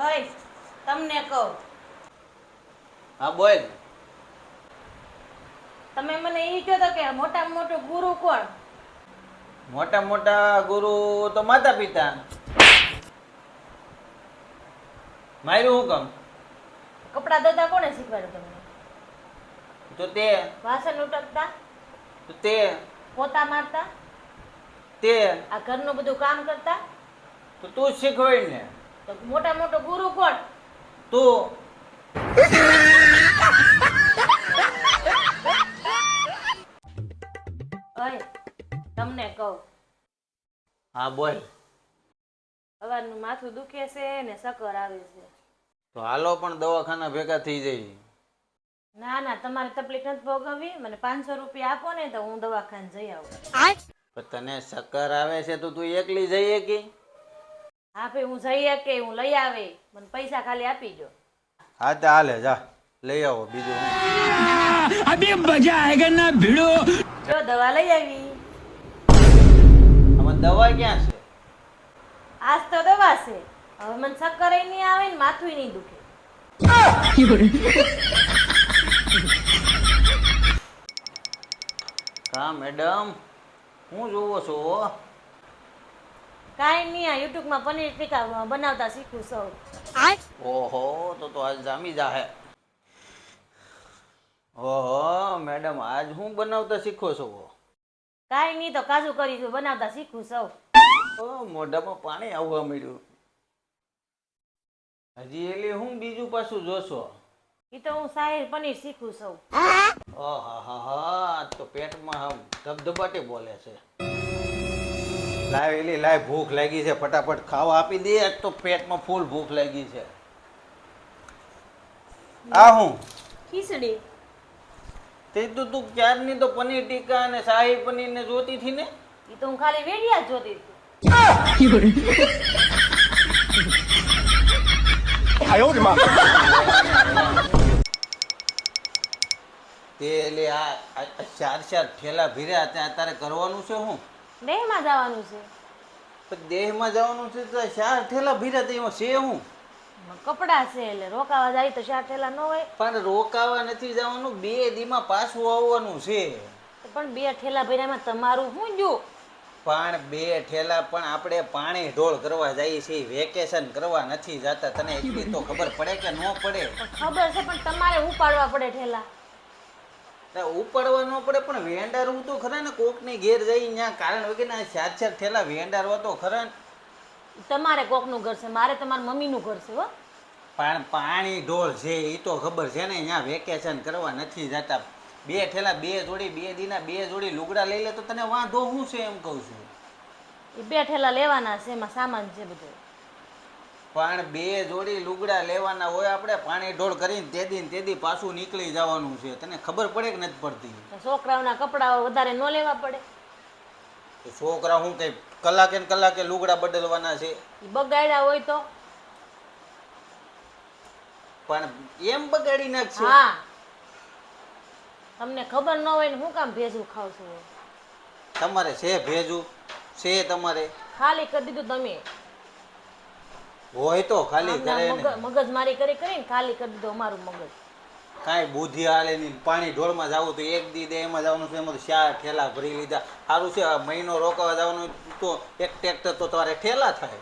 ઓય તમને કહું. હા બોલ. તમે મને એ કહો તો કે મોટામાં મોટો ગુરુ કોણ? મોટા મોટા ગુરુ તો માતા પિતા. માર્યું હું કામ? કપડા ધોતા કોણે શીખવાડ્યું તમને? તો તે. વાસણ ઉટકતા? તો તે. પોતા મારતા? તે. આ ઘરનું બધું કામ કરતા? તો તું શીખવાડ ને. તો મોટા મોટો ગુરુ કોણ? તો તમને કહું. હા બોલ. સવારનું માથું દુખે છે ને સકર આવે છે. તો હાલો પણ દવાખાના ભેગા થઈ જાય. ના ના તમારે તકલીફ નથી ભોગવવી. મને પાંચસો રૂપિયા આપો ને તો હું દવાખાને જઈ આવું. તને સકર આવે છે તો તું એકલી જઈએ કે? હા ભાઈ હું જઈ કે હું લઈ આવે. મને પૈસા ખાલી આપી જો હા તો હાલે જા. લઈ આવો બીજું અભી મજા આયગા ના ભીડો? જો દવા લઈ આવી. આમાં દવા ક્યાં છે? આજ તો દવા છે. હવે મને ચક્કર નહીં આવે ને માથું નહીં દુખે. હા મેડમ. હું જોવો છો? કાંઈ નહીં આ યુટ્યુબમાં પનીર ટીકા બનાવતા શીખું સૌ. ઓહો તો તો આજ જામી જાહે. ઓહો મેડમ આજ હું બનાવતા શીખો છો? કાંઈ નહીં તો કાજુ કરી બનાવતા શીખું સૌ. ઓ મોઢામાં પાણી આવવા મળ્યું હજી એલી હું બીજું પાછું જોશો. એ તો હું સાહેર પનીર શીખું સૌ. ઓહા હા હા તો પેટમાં ધબધબાટી બોલે છે. લાવ એલી લાવ ભૂખ લાગી છે ફટાફટ ખાવા આપી દે આજ તો પેટમાં ફૂલ ભૂખ લાગી છે. આ હું? ખીચડી. તે તો તું ક્યારની તો પનીર ટીકા અને શાહી પનીર ને જોતી હતી ને? એ તો હું ખાલી વેડિયા જોતી હતી. તે એટલે આ આ ચાર ચાર ઠેલા ભીર્યા ત્યાં તારે કરવાનું છે હું? દેહમાં જવાનું છે? પણ દેહમાં જવાનું છે તો ચાર ઠેલા ભીરા તો એમાં છે હું? કપડા છે એટલે રોકાવા જાય તો ચાર થેલા ન હોય. પણ રોકાવા નથી જવાનું બે દીમાં પાછું આવવાનું છે. પણ બે ઠેલા ભર્યામાં તમારું શું જો? પણ બે ઠેલા પણ આપણે પાણી ઢોળ કરવા જઈએ છીએ વેકેશન કરવા નથી જતા. તને એટલી તો ખબર પડે કે ન પડે? ખબર છે પણ તમારે ઉપાડવા પડે ઠેલા. ઉપાડવા ન પડે પણ વેંડારવું તો ખરા ને કોકની ઘેર જઈ ત્યાં કારણ વગેરે ચાર ચાર ઠેલા વેંડારવા તો ખરા ને. તમારે કોકનું ઘર છે મારે તમારા મમ્મીનું ઘર છે હો. પણ પાણી ઢોળ છે એ તો ખબર છે ને અહીંયા વેકેશન કરવા નથી જતા. બે ઠેલા બે જોડી બે દીના બે જોડી લુગડા લઈ લે તો તને વાંધો શું છે એમ કહું છું. એ બે ઠેલા લેવાના છે એમાં સામાન છે બધો. પણ બે જોડી લુગડા લેવાના હોય આપણે પાણી ઢોળ કરીને તે દિન તે દી પાછું નીકળી જવાનું છે. તને ખબર પડે કે નથી પડતી? છોકરાઓના કપડાઓ વધારે ન લેવા પડે. છોકરા હું કઈ કલાકે ને કલાકે લુગડા બદલવાના છે? બગાડ્યા હોય તો? પણ એમ બગાડી નાખશે હા. તમને ખબર ન હોય ને હું કામ ભેજું ખાવ છું? તમારે છે ભેજું? છે તમારે? ખાલી કરી દીધું તમે. હોય તો ખાલી કરે ને. મગજ મારી કરી કરીને ખાલી કરી દીધો અમારું મગજ. કાંઈ બુદ્ધિ હાલે નહીં. પાણી ઢોળમાં જવું તો એક દી દે એમાં જવાનું છે એમાં તો ચાર ઠેલા ભરી લીધા. સારું છે મહિનો રોકવા જવાનું તો એક ટ્રેક્ટર તો તારે ઠેલા થાય.